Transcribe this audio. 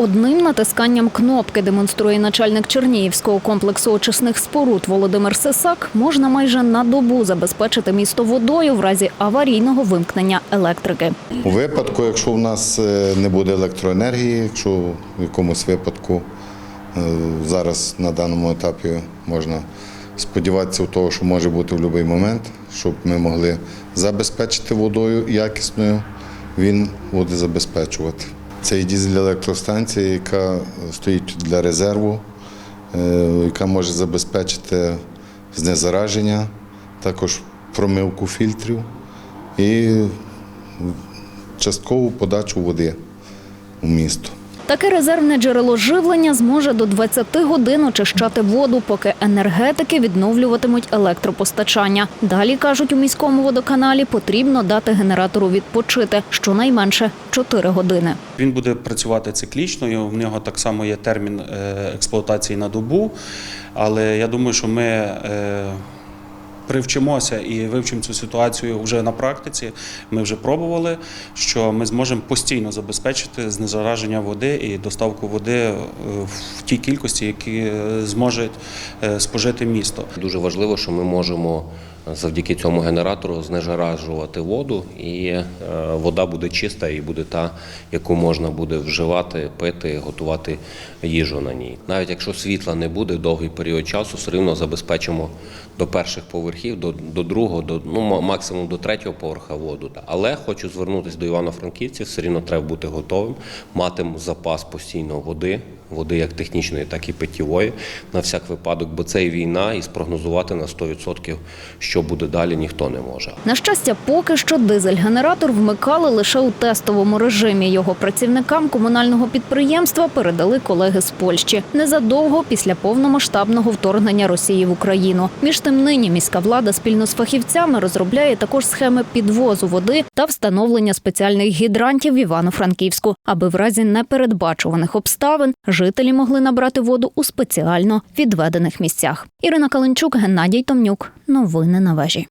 одним натисканням кнопки, демонструє начальник Чернігівського комплексу очисних споруд Володимир Сисак, можна майже на добу забезпечити місто водою в разі аварійного вимкнення електрики. У випадку, якщо у нас е, не буде електроенергії, якщо в якомусь випадку е, зараз на даному етапі можна сподіватися в того, що може бути в будь-який момент, щоб ми могли забезпечити водою якісною, він буде забезпечувати. Це є дізель електростанція, яка стоїть для резерву, е, яка може забезпечити знезараження, також промивку фільтрів і часткову подачу води у місто. Таке резервне джерело живлення зможе до 20 годин очищати воду, поки енергетики відновлюватимуть електропостачання. Далі кажуть у міському водоканалі, потрібно дати генератору відпочити щонайменше 4 години. Він буде працювати циклічно, в нього так само є термін е, експлуатації на добу. Але я думаю, що ми е, привчимося і вивчимо цю ситуацію вже на практиці. Ми вже пробували, що ми зможемо постійно забезпечити знезараження води і доставку води е, в тій кількості, які зможуть зможе е, спожити місто. Дуже важливо, що ми можемо завдяки цьому генератору знежаражувати воду, і е, вода буде чиста і буде та, яку можна буде вживати, пити, готувати їжу на ній. Навіть якщо світла не буде довгий період часу, все рівно забезпечимо до перших поверхів, до, до другого, до ну максимум до третього поверха воду. Але хочу звернутися до Івано-Франківців, все рівно треба бути готовим, мати запас постійно води, води як технічної, так і питьової, на всяк випадок, бо це і війна, і спрогнозувати на 100%, що буде далі, ніхто не може. На щастя, поки що дизель-генератор вмикали лише у тестовому режимі. Його працівникам комунального підприємства передали колеги з Польщі незадовго після повномасштабного вторгнення Росії в Україну. Між тим нині міська влада спільно з фахівцями розробляє також схеми підвозу води та встановлення спеціальних гідрантів в Івано-Франківську, аби в разі непередбачуваних обставин жителі могли набрати воду у спеціально відведених місцях. Ірина Каленчук, Геннадій Томнюк. Новини на вежі.